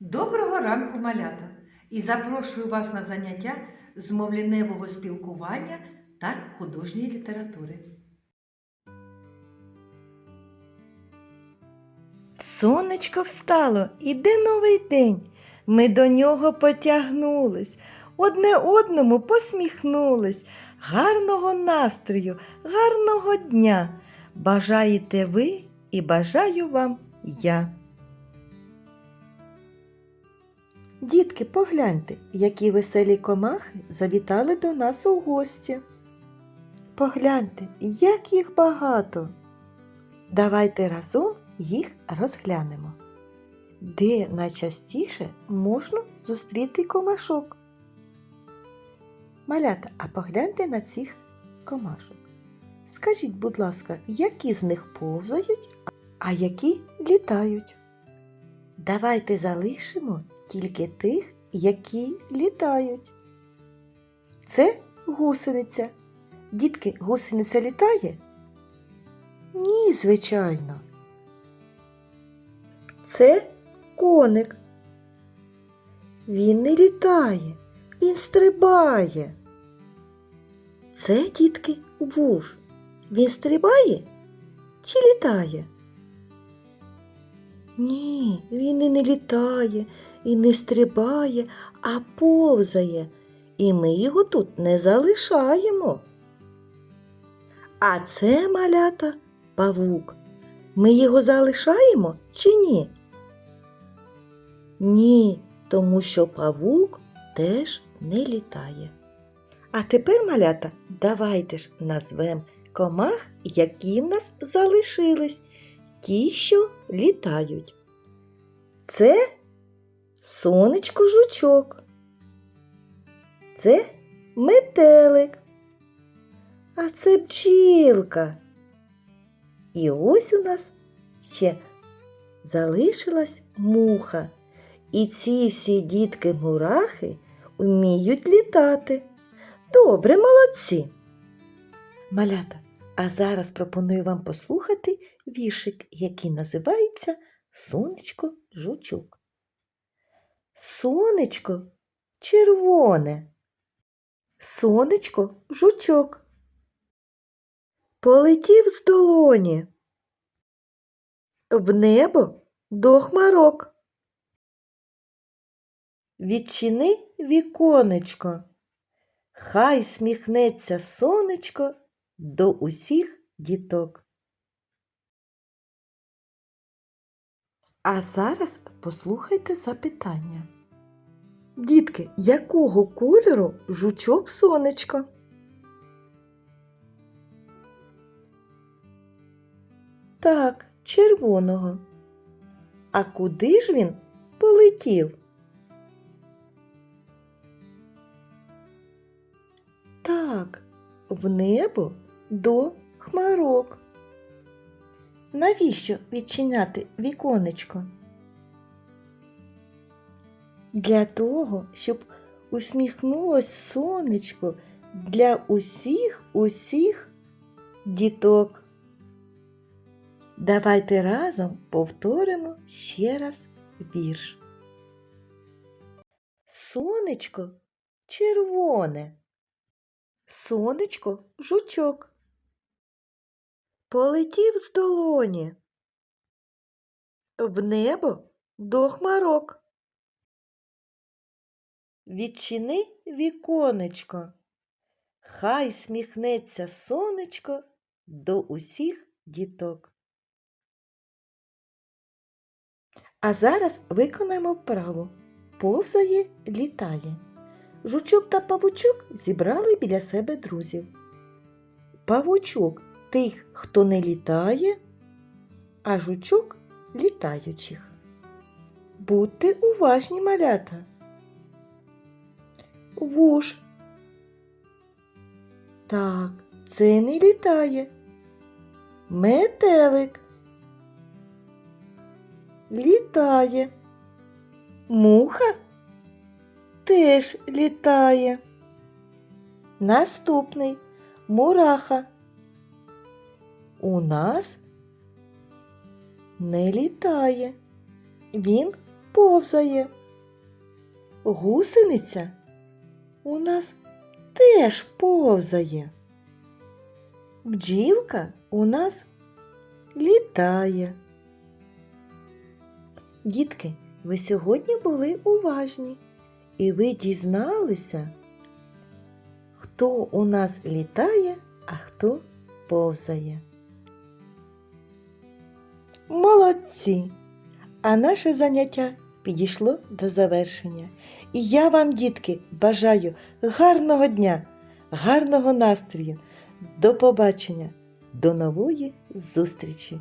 Доброго ранку, малята! І запрошую вас на заняття з мовліневого спілкування та художньої літератури. Сонечко встало, іде новий день. Ми до нього потягнулись, одне одному посміхнулись. Гарного настрою, гарного дня. Бажаєте ви і бажаю вам я. Дітки, погляньте, які веселі комахи завітали до нас у гості. Погляньте, як їх багато. Давайте разом їх розглянемо. Де найчастіше можна зустріти комашок? Малята, а погляньте на цих комашок. Скажіть, будь ласка, які з них повзають, а які літають? Давайте залишимо тільки тих, які літають. Це гусениця. Дітки, гусениця літає? Ні, звичайно. Це коник. Він не літає, він стрибає. Це, дітки, вуж. Він стрибає чи літає? Ні, він і не літає, і не стрибає, а повзає, і ми його тут не залишаємо. А це малята павук. Ми його залишаємо чи ні? Ні, тому що павук теж не літає. А тепер, малята, давайте ж назвемо комах, які в нас залишились, ті, що літають. Це сонечко жучок. Це метелик. А це бджілка. І ось у нас ще залишилась муха. І ці всі дітки-мурахи вміють літати. Добре, молодці. Малята, а зараз пропоную вам послухати віршик, який називається Сонечко жучок. Сонечко червоне. Сонечко жучок. Полетів з долоні. В небо до хмарок. Відчини віконечко. Хай сміхнеться сонечко до усіх діток. А зараз послухайте запитання. Дітки, якого кольору жучок сонечко? Так, червоного. А куди ж він полетів? Так, в небо до хмарок. Навіщо відчиняти віконечко? Для того, щоб усміхнулось сонечко для усіх усіх діток. Давайте разом повторимо ще раз вірш. Сонечко червоне. Сонечко жучок. Полетів з долоні. В небо до хмарок. Відчини віконечко. Хай сміхнеться сонечко до усіх діток. А зараз виконаємо вправу. Повзає, літає. Жучок та павучок зібрали біля себе друзів. Павучок тих, хто не літає, а жучок літаючих. Будьте уважні малята. Вуж. Так, це не літає. Метелик. Літає. Муха теж літає. Наступний мураха. У нас не літає. Він повзає. Гусениця у нас теж повзає. Бджілка у нас літає. Дітки, ви сьогодні були уважні, і ви дізналися, хто у нас літає, а хто повзає. Молодці! А наше заняття підійшло до завершення. І я вам, дітки, бажаю гарного дня, гарного настрою. До побачення, до нової зустрічі!